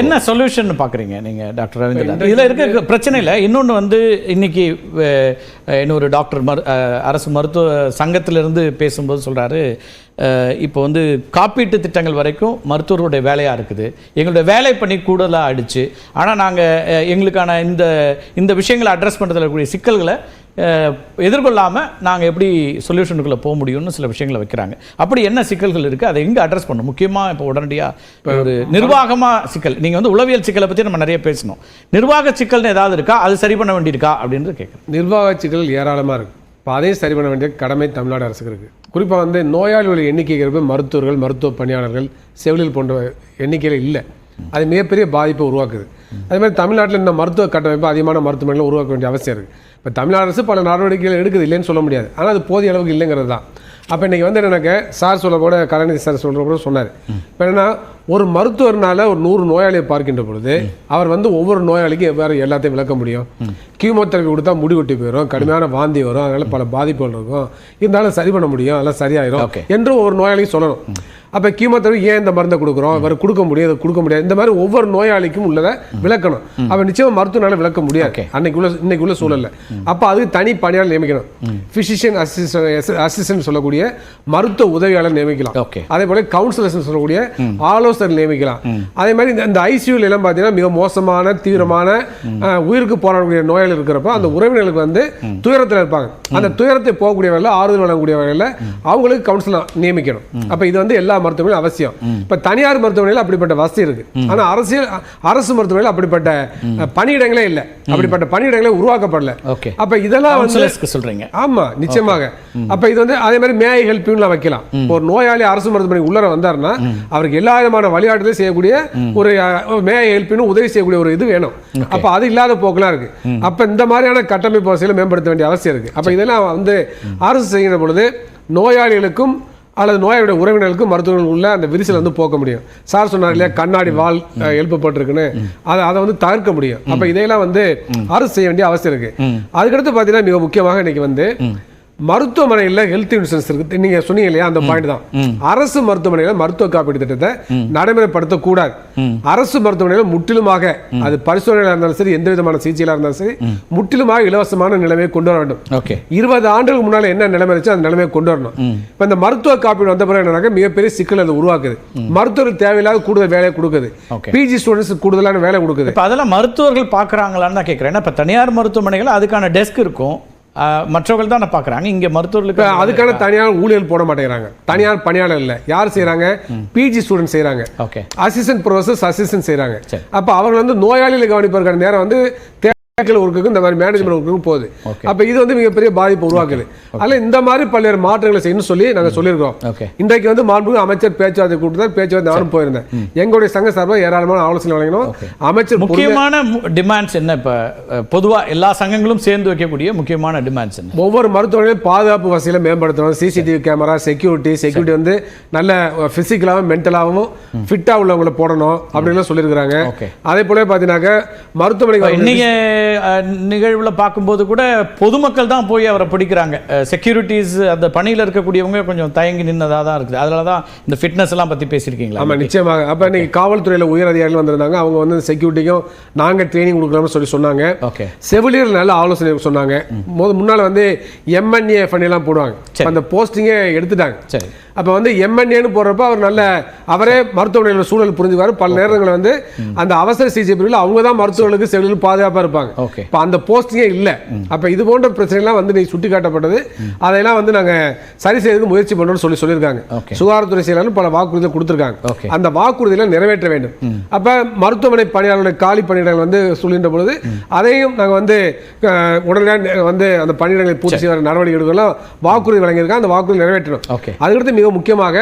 என்ன சொல்யூஷன் பார்க்குறீங்க நீங்கள் டாக்டர் ரவீந்திரநாத் இதில் இருக்க பிரச்சனை இல்லை. இன்னொன்று வந்து இன்னைக்கு இன்னொரு டாக்டர் மரு அரசு மருத்துவ சங்கத்திலிருந்து பேசும்போது சொல்கிறாரு இப்போ வந்து காப்பீட்டு திட்டங்கள் வரைக்கும் மருத்துவருடைய வேலையாக இருக்குது. எங்களுடைய வேலை பண்ணி கூடுதலாக ஆயிடுச்சு ஆனால் நாங்கள் எங்களுக்கான இந்த இந்த விஷயங்களை அட்ரஸ் பண்ணுறதுல இருக்கக்கூடிய சிக்கல்களை எதிர்கொள்ளாமல் நாங்கள் எப்படி சொல்யூஷனுக்குள்ளே போக முடியும்னு சில விஷயங்களை வைக்கிறாங்க. அப்படி என்ன சிக்கல்கள் இருக்குது அதை எங்கே அட்ரஸ் பண்ணணும்? முக்கியமாக இப்போ உடனடியாக ஒரு நிர்வாகமாக சிக்கல். நீங்கள் வந்து உளவியல் சிக்கலை பற்றி நம்ம நிறைய பேசணும். நிர்வாக சிக்கல்னு ஏதாவது இருக்கா? அது சரி பண்ண வேண்டியிருக்கா? அப்படின்றது கேட்குறேன் நிர்வாக சிக்கல் ஏராளமாக இருக்குது இப்போ அதையும் சரி பண்ண வேண்டிய கடமை தமிழ்நாடு அரசுக்கு இருக்குது குறிப்பாக வந்து நோயாளிகளுடைய எண்ணிக்கை இருக்கிற மருத்துவர்கள் மருத்துவ பணியாளர்கள் செவிலியல் போன்ற எண்ணிக்கையில் இல்லை. அது மிகப்பெரிய பாதிப்பை உருவாக்குது. அதே மாதிரி தமிழ்நாட்டில் இந்த மருத்துவ கட்டமைப்பு அதிகமான மருத்துவமனைகளை உருவாக்க வேண்டிய அவசியம் இருக்குது இப்போ தமிழ்நாடு அரசு பல நடவடிக்கைகள் எடுக்குது இல்லைன்னு சொல்ல முடியாது. ஆனால் அது போதிய அளவுக்கு இல்லைங்கிறது தான். அப்போ இன்றைக்கி வந்து என்னன்னாக்க சார் சொல்ல கூட கருணாநிதி சார் சொல்கிற கூட சொன்னார். இப்போ என்னன்னா ஒரு மருத்துவர்னால ஒரு நூறு நோயாளியை பார்க்கின்ற பொழுது அவர் வந்து ஒவ்வொரு நோயாளிக்கும் எவ்வாறு எல்லாத்தையும் விளக்க முடியும்? கீமோதெரபி கொடுத்தா முடி கொட்டி போயிடும் கடுமையான வாந்தி வரும் அதனால பல பாதிப்புகள் இருக்கும். இருந்தாலும் சரி பண்ண முடியும் அதெல்லாம் சரியாயிரும். என்று ஒரு நோயாளிக்கும் சொல்லணும். அப்போ கீமோதெரபி ஏன் இந்த மருந்தை கொடுக்குறோம்? இவர் கொடுக்க முடியாது கொடுக்க முடியாது. இந்த மாதிரி ஒவ்வொரு நோயாளிக்கும் உள்ளதை விளக்கணும். அப்போ நிச்சயமா மருத்துவனால விளக்க முடியாது. அன்னைக்கு உள்ள இன்னைக்கு உள்ள சூழல்ல. அப்போ அதுக்கு தனி பணியாளர் நியமிக்கணும். ஃபிசிஷியன் அசிஸ்டன்ட் அசிஸ்டன்ட் சொல்லக்கூடிய மருத்துவ உதவியாளர் நியமிக்கலாம். அதே போல கவுன்சிலர்ஸ் சொல்லக்கூடிய ஆலோசகர் நியமிக்கலாம். அதே மாதிரி இந்த- ஐசியூல எல்லாம் பார்த்தீங்கன்னா மிக மோசமான தீவிரமான உயிருக்கு போராடக்கூடிய நோயாளி இருக்கிறப்ப அந்த உறவினர்களுக்கு வந்து துயரத்தில் இருப்பாங்க. அந்த துயரத்தை போகக்கூடிய வேலையில் ஆறுதல் வழங்கக்கூடிய வேலையில் அவங்களுக்கு கவுன்சிலர் நியமிக்கணும். அப்ப இது வந்து எல்லா மருத்துவமனையும் அவசியம். இப்ப தனியார் மருத்துவமனையில் அப்படிப்பட்ட வசதி இருக்கு. ஆனா அரசியல் அரசு மருத்துவமனையில் அப்படிப்பட்ட பணியிடங்களே இல்லை. அப்படிப்பட்ட பணியிடங்களே உருவாக்கப்படல. அப்ப இதெல்லாம் வந்து கவுன்சிலர்ஸ்க்கு சொல்கிறீங்க ஆமா நிச்சயமாக. அப்ப இது வந்து அதே மாதிரி மேய் ஹெல்ப்லாம் வைக்கலாம். ஒரு நோயாளி அரசு மருத்துவமனை உள்ளர வந்தாருன்னா அவருக்கு எல்லா விதமான வழிகாட்டுதலும் செய்யக்கூடிய ஒரு மேய் ஹெல்ப்னு உதவி செய்யக்கூடிய ஒரு இது வேணும். அப்ப அது இல்லாத போக்கெல்லாம் இருக்கு. அப்ப இந்த மாதிரியான கட்டமைப்பு வசதிகளை மேம்படுத்த வேண்டிய அவசியம் இருக்கு. அப்ப இதெல்லாம் வந்து அரசு செய்கிற பொழுது நோயாளிகளுக்கும் அல்லது நோயாளியுடைய உறவினர்களுக்கும் மருத்துவர்கள் உள்ள அந்த விரிசல் வந்து போக்க முடியும். சார் சொன்னார் இல்லையா கண்ணாடி வால் எழுப்பப்பட்டிருக்குன்னு அதை அதை வந்து தவிர்க்க முடியும். அப்ப இதையெல்லாம் வந்து அரசு செய்ய வேண்டிய அவசியம் இருக்கு. அதுக்கடுத்து பார்த்தீங்கன்னா மிக முக்கியமாக இன்னைக்கு வந்து மருத்துவமனையில் ஹெல்த் இன்சூரன்ஸ் இருக்கு. நீங்க சொன்னீங்க இல்லையா அந்த பாயிண்ட் தான். அரசு மருத்துவமனையில் மருத்துவ காப்பீடு திட்டத்தை நடைமுறைப்படுத்த கூடாது அரசு மருத்துவமனையில் முற்றிலுமாக அது பரிசோதனையாக இருந்தாலும் சரி எந்த விதமான சிகிச்சையில இருந்தாலும் சரி முற்றிலுமாக இலவசமான நிலைமையை கொண்டு வர வேண்டும். ஓகே. இருபது ஆண்டுகளுக்கு முன்னால என்ன நிலைமை இருந்துச்சோ அந்த நிலைமையை கொண்டு வரணும். இப்போ இந்த மருத்துவ காப்பீடு வந்த பிறகு என்னன்னாக்க மிகப்பெரிய சிக்கல் அது உருவாக்குது. மருத்துவருக்கு தேவையில்லாத கூடுதல் வேலையை கொடுக்குது. பிஜி ஸ்டூடெண்ட்ஸ் கூடுதலான வேலை கொடுக்குது. இப்போ அதெல்லாம் மருத்துவர்கள் பார்க்குறாங்களான்னு தான் கேட்குறேன் ஏன்னா இப்போ தனியார் மருத்துவமனைகள் அதுக்கான டெஸ்க் இருக்கும். மற்றவர்கள் தான் நான் பார்க்குறாங்க. இங்கே மருத்துவர்களுக்கு அதுக்கான தனியார் ஊழியர் போட மாட்டேங்கிறாங்க. தனியார் பணியாளர் இல்ல. யார் செய்றாங்க? பிஜி ஸ்டூடெண்ட் செய்றாங்க. ஓகே. அசிஸ்டன்ட் ப்ரொஃபசர்ஸ் அசிஸ்டன்ட் செய்றாங்க. சரி. அப்ப அவர்கள் வந்து நோயாளிகளை கவனிப்பதற்கான நேரம் வந்து தேவைகள் ஒர்க்குக்கு இந்த மாதிரி மேனேஜ்மெண்ட் ஒர்க்குக்கு போகுது. அப்ப இது வந்து மிகப்பெரிய பாதிப்பு உருவாக்குது. அதில் இந்த மாதிரி பல்வேறு மாற்றங்களை செய்யணும்னு சொல்லி நாங்க சொல்லியிருக்கோம் இன்றைக்கு வந்து மாண்புமிகு அமைச்சர் பேச்சுவார்த்தை கூட்டத்தில் பேச்சுவார்த்தை நானும் போயிருந்தேன். எங்களுடைய சங்க சார்பாக ஏராளமான ஆலோசனை வழங்கினோம். அமைச்சர் முக்கியமான டிமாண்ட்ஸ் என்ன இப்போ? பொதுவாக எல்லா சங்கங்களும் சேர்ந்து வைக்கக்கூடிய முக்கியமான டிமாண்ட்ஸ் என்ன? ஒவ்வொரு மருத்துவமனையிலும் பாதுகாப்பு வசதியில மேம்படுத்தணும். சிசிடிவி கேமரா செக்யூரிட்டி செக்யூரிட்டி வந்து நல்ல பிசிக்கலாகவும் மென்டலாகவும் ஃபிட்டா உள்ளவங்களை போடணும் அப்படின்னு சொல்லியிருக்கிறாங்க. அதே போல பார்த்தீங்கன்னாக்க மருத்துவமனைக்கு வந்து- இன்னைக்கு நிகழ்வுல பார்க்கும்போது கூட பொதுமக்கள் தான் போய் அவரை பிடிக்கிறாங்க. செக்யூரிட்டிஸ் அந்த பணியில் இருக்கக்கூடியவங்க கொஞ்சம் தயங்கி நின்னதாக தான் இருக்குது. அதனால தான் இந்த ஃபிட்னஸ் எல்லாம் பற்றி பேசியிருக்கீங்களா ஆமா நிச்சயமாக. அப்ப இன்னைக்கு காவல்துறையில உயர் அதிகாரிகள் வந்திருந்தாங்க. அவங்க வந்து செக்யூரிட்டிக்கும் நாங்க ட்ரைனிங் கொடுக்குறோம்னு சொல்லி சொன்னாங்க. ஓகே செவிலியர் நல்ல ஆலோசனை சொன்னாங்க. முத முன்னால வந்து எம்என்ஏ எல்லாம் போடுவாங்க. அந்த போஸ்டிங்கே எடுத்துட்டாங்க. சரி. அப்ப வந்து எம்என்ஏன்னு போடுறப்ப அவர் நல்ல அவரே மருத்துவமனையில் சூழல் புரிஞ்சுக்குவாரு. பல நேரங்களில் வந்து அந்த அவசர சிகிச்சை பிரிவில் அவங்க தான் மருத்துவர்களுக்கு செவிலியர் பாதுகாப்பா இருப்பாங்க. ஓகே இப்ப அந்த போஸ்டிங்கே இல்ல. அப்ப இது போன்ற பிரச்சனைலாம் வந்து நீ சுட்டி காட்டப்பட்டது அதையெல்லாம் வந்து நாங்க சரி செய்யறதுக்கு முயற்சி பண்றோம்னு சொல்லி சொல்லியிருக்காங்க. சுகாதாரத்துறை செயலாளர் பல வாக்குறுதிகள் கொடுத்திருக்காங்க. அந்த வாக்குறுதிகளை நிறைவேற்ற வேண்டும். அப்ப மருத்துவமனை பணியாளர்களுடைய காலி பணியிடங்கள் வந்து சொல்கின்ற பொழுது அதையும் நாங்க வந்து உடனடியாக வந்து அந்த பணியிடங்களை பூர்த்தி செய்ய நடவடிக்கை எடுக்கலாம் வாக்குறுதி வழங்கியிருக்காங்க. அந்த வாக்குறுதி நிறைவேற்றணும். ஓகே அதுக்கடுத்து மிக முக்கியமாக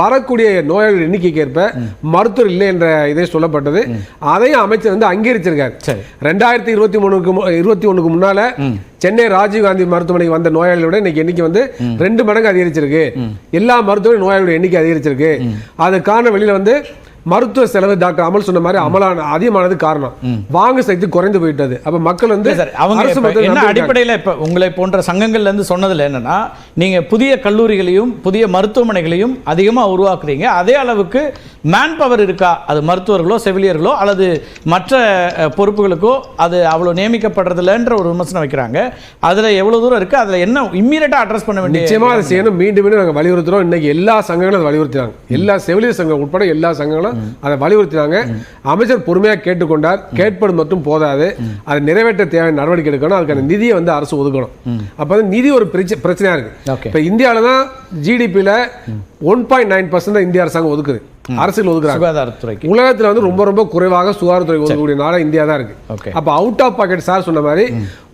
வரக்கூடிய நோயாளிகள் எண்ணிக்கைக்கு ஏற்ப மருத்துவர் இல்லை என்ற இதே சொல்லப்பட்டது. அதையும் அமைச்சர் வந்து அங்கீகரிச்சிருக்காரு. சரி. ரெண்டாயிரத்தி இருபத்தி மூணுக்கு மு- இருபத்தி ஒண்ணுக்கு முன்னால சென்னை ராஜீவ்காந்தி மருத்துவமனைக்கு வந்த நோயாளிகளோட இன்னைக்கு எண்ணிக்கை வந்து ரெண்டு மடங்கு அதிகரிச்சிருக்கு. எல்லா மருத்துவ நோயாளியோட எண்ணிக்கை அதிகரிச்சிருக்கு. அதுக்கான வெளியில வந்து மருத்துவ செலவு டாக்டர் அமல் சொன்ன மாதிரி அமலான அதிகமானது காரணம். வாங்கு சக்தி குறைந்து போயிட்டது. அப்ப மக்கள் வந்து அவங்க. அடிப்படையில் இப்போ உங்களை போன்ற சங்கங்கள்ல இருந்து சொன்னதுல என்னன்னா நீங்க புதிய கல்லூரிகளையும் புதிய மருத்துவமனைகளையும் அதிகமா உருவாக்குறீங்க. அதே அளவுக்கு மேன் பவர் இருக்கா? அது மருத்துவர்களோ செவிலியர்களோ அல்லது மற்ற பொறுப்புகளுக்கோ அது அவ்வளோ நியமிக்கப்படுறதில்லன்ற ஒரு விமர்சனம் வைக்கிறாங்க. அதில் எவ்வளோ தூரம் இருக்குது அதில் என்ன இம்மீடியட்டாக அட்ரஸ் பண்ண வேண்டிய நிச்சயமா அதை செய்யணும். மீண்டும் மீண்டும் நாங்கள் வலியுறுத்துறோம். இன்னைக்கு எல்லா சங்கங்களும் அதை வலியுறுத்தினாங்க. எல்லா செவிலியர் சங்கம் உட்பட எல்லா சங்கங்களும் அதை வலியுறுத்தினாங்க. அமைச்சர் பொறுமையாக கேட்டுக்கொண்டார். கேட்பது மட்டும் போதாது. அதை நிறைவேற்ற தேவையான நடவடிக்கை எடுக்கணும். அதுக்கான நிதியை வந்து அரசு ஒதுக்கணும். அப்போ வந்து நிதி ஒரு பிரச்ச- பிரச்சனையா இருக்கு. Okay. இப்போ இந்தியாவில் தான் ஜிடிபியில் ஒன் பாயிண்ட் நைன் பர்சன்ட் இந்திய அரசாங்கம் ஒதுக்குது. அரசுகள் ஒதுக்குறாங்க. சுகாதாரத்துறைக்கு. உலகத்துல வந்து ரொம்ப ரொம்ப குறைவாக சுகாதாரத்துறை ஒதுக்கக்கூடிய நாடா இந்தியா தான் இருக்கு. அப்ப அவுட் ஆஃப் பாக்கெட் சார் சொன்ன மாதிரி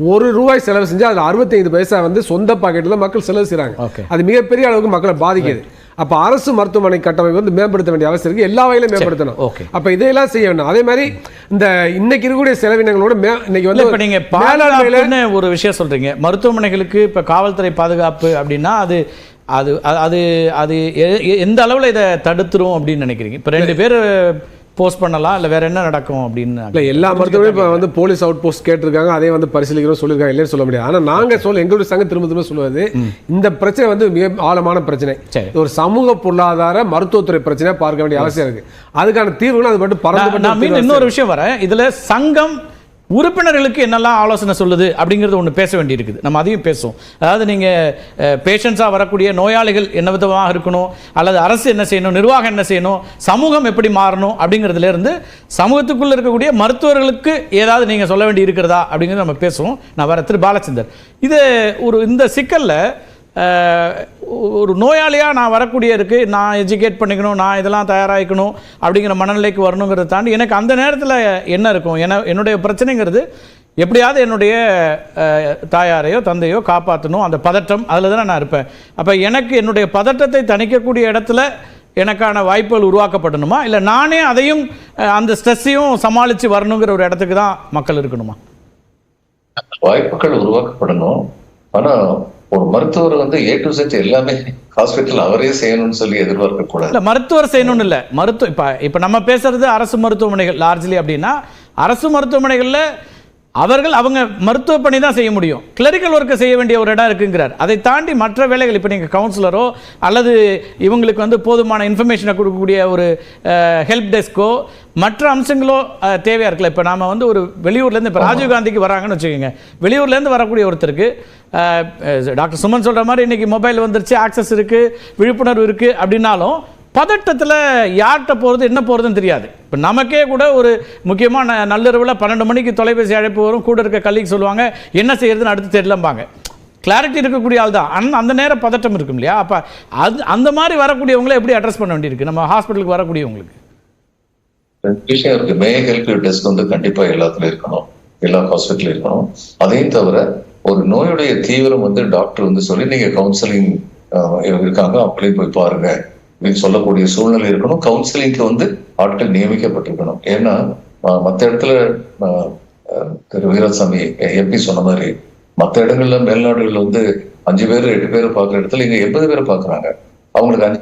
ஒரு ரூபாய் செலவு செஞ்சா அதுல 65 பைசா வந்து சொந்த பாக்கெட்ல மக்கள் செலவு Okay. அது மிகப்பெரிய அளவுக்கு மக்களை பாதிக்குது. அப்ப அரசு மருத்துவமனை கட்டமைப்பு வந்து மேம்படுத்த வேண்டிய அவசியம் இருக்கு. எல்லா வகையிலும் மேம்படுத்தணும். அப்ப இதையெல்லாம் செய்ய வேண்டும். அதே மாதிரி இந்த இன்னைக்கு இருக்கக்கூடிய செலவினங்களோட மே- இன்னைக்கு வந்து இப்ப நீங்க மேலாண்மையில பாதுகாப்புன்னு ஒரு விஷயம் சொல்றீங்க. மருத்துவமனைகளுக்கு இப்ப காவல்துறை பாதுகாப்பு அப்படின்னா அது அது அது- அது எந்த அளவுல இதை தடுத்துரும் அப்படின்னு நினைக்கிறீங்க? இப்ப ரெண்டு பேர் போஸ்ட் பண்ணலாம் இல்ல வேற என்ன நடக்கும் அப்படின்னு இல்ல எல்லா மருத்துவமனையும் இப்போ வந்து போலீஸ் அவுட் போஸ்ட் கேட்டிருக்காங்க அதே வந்து பரிசீலிக்கிறோம் சொல்லியிருக்காங்க இல்லைன்னு சொல்ல முடியாது. ஆனா நாங்க சொல்ல எங்களுடைய சங்கம் திரும்ப திரும்ப சொல்லுவது இந்த பிரச்சனை வந்து மிக ஆழமான பிரச்சனை. ஒரு சமூக பொருளாதார மருத்துவத்துறை பிரச்சனையா பார்க்க வேண்டிய அவசியம் இருக்கு. அதுக்கான தீர்வுகள் அது மட்டும் நான் நான் இன்னொரு விஷயம் வரேன். இதுல சங்கம் உறுப்பினர்களுக்கு என்னெல்லாம் ஆலோசனை சொல்லுது அப்படிங்கிறது ஒன்று பேச வேண்டியிருக்குது. நம்ம அதையும் பேசுவோம். அதாவது நீங்கள் பேஷண்ட்ஸாக வரக்கூடிய நோயாளிகள் என்ன விதமாக இருக்கணும்? அல்லது அரசு என்ன செய்யணும்? நிர்வாகம் என்ன செய்யணும்? சமூகம் எப்படி மாறணும்? அப்படிங்கிறதுலேருந்து சமூகத்துக்குள்ளே இருக்கக்கூடிய மருத்துவர்களுக்கு ஏதாவது நீங்கள் சொல்ல வேண்டி இருக்கிறதா? அப்படிங்கிறது நம்ம பேசுவோம். நான் வர திரு. பாலச்சந்தர். இது ஒரு இந்த சிக்கலில் ஒரு நோயாளியாக நான் வரக்கூடிய இருக்குது நான் எஜுகேட் பண்ணிக்கணும் நான் இதெல்லாம் தயாராகிக்கணும் அப்படிங்கிற மனநிலைக்கு வரணுங்கிறத தாண்டி எனக்கு அந்த நேரத்தில் என்ன இருக்கும்? என என்னுடைய பிரச்சனைங்கிறது எப்படியாவது என்னுடைய தாயாரையோ தந்தையோ காப்பாற்றணும் அந்த பதட்டம் அதில் தானே நான் இருப்பேன். அப்போ எனக்கு என்னுடைய பதட்டத்தை தணிக்கக்கூடிய இடத்துல எனக்கான வாய்ப்புகள் உருவாக்கப்படணுமா? இல்லை நானே அதையும் அந்த ஸ்ட்ரெஸ்ஸையும் சமாளித்து வரணுங்கிற ஒரு இடத்துக்கு தான் மக்கள் இருக்கணுமா? வாய்ப்புகள் உருவாக்கப்படணும். ஆனால் ஒரு மருத்துவர் வந்து ஏ டு செட் எல்லாமே ஹாஸ்பிட்டல் அவரே செய்யணும்னு சொல்லி எதிர்பார்க்க கூடாது இல்ல மருத்துவர் செய்யணும்னு இல்ல. மருத்துவ இப்ப இப்ப நம்ம பேசுறது அரசு மருத்துவமனைகள் லார்ஜ்லி அப்படின்னா அரசு மருத்துவமனைகள்ல அவர்கள் அவங்க மருத்துவ பணி தான் செய்ய முடியும். கிளரிக்கல் ஒர்க்கை செய்ய வேண்டிய ஒரு இடம் இருக்குங்கிறார். அதை தாண்டி மற்ற வேலைகள் இப்போ நீங்கள் கவுன்சிலரோ அல்லது இவங்களுக்கு வந்து போதுமான இன்ஃபர்மேஷனை கொடுக்கக்கூடிய ஒரு ஹெல்ப் டெஸ்க்கோ மற்ற அம்சங்களோ அஹ், தேவையா இருக்குல்ல? இப்போ நாம வந்து ஒரு வெளியூர்லேருந்து இப்போ ராஜீவ்காந்திக்கு வராங்கன்னு வச்சுக்கோங்க. வெளியூர்லேருந்து வரக்கூடிய ஒருத்தருக்கு டாக்டர் சுமன் சொல்ற மாதிரி இன்னைக்கு மொபைல் வந்துருச்சு ஆக்சஸ் இருக்கு விழிப்புணர்வு இருக்கு அப்படின்னாலும் பதட்டத்தில் யார்கிட்ட போகிறது என்ன போகிறதுன்னு தெரியாது. இப்போ நமக்கே கூட ஒரு முக்கியமான நள்ளிரவில் பன்னெண்டு மணிக்கு தொலைபேசி அழைப்பு வரும் கூட இருக்க கல்லிக்கு சொல்லுவாங்க என்ன செய்யறதுன்னு அடுத்து தெரியலம்பாங்க. கிளாரிட்டி இருக்கக்கூடிய ஆள் தான். ஆனால் அந்த நேரம் பதட்டம் இருக்கும் இல்லையா? அப்போ அது அந்த மாதிரி வரக்கூடியவங்களை எப்படி அட்ரஸ் பண்ண வேண்டியிருக்கு? நம்ம ஹாஸ்பிட்டலுக்கு வரக்கூடியவங்களுக்கு. விஷயம் இருக்கு. மே ஹெல்ப் யூ டெஸ்க் வந்து கண்டிப்பா எல்லாத்துலயும் இருக்கணும். எல்லா ஹாஸ்பிட்டலும் இருக்கணும். அதையும் தவிர ஒரு நோயுடைய தீவிரம் வந்து டாக்டர் வந்து சொல்லி நீங்க கவுன்சிலிங் இருக்காங்க அப்படியே போய் பாருங்க. சொல்லக்கூடிய சூழ்நிலை இருக்கணும். கவுன்சிலிங்க்கு வந்து ஆட்கள் நியமிக்கப்பட்டிருக்கணும். ஏன்னா மற்ற மத்த இடத்துல திரு வீராசாமி எம்பி சொன்ன மாதிரி மத்த இடங்கள்ல மேல்நாடுகள்ல வந்து அஞ்சு பேர் எட்டு பேர் பார்க்குற இடத்துல இங்க எண்பது பேர் பாக்குறாங்க அவங்களுக்கு அஞ்சு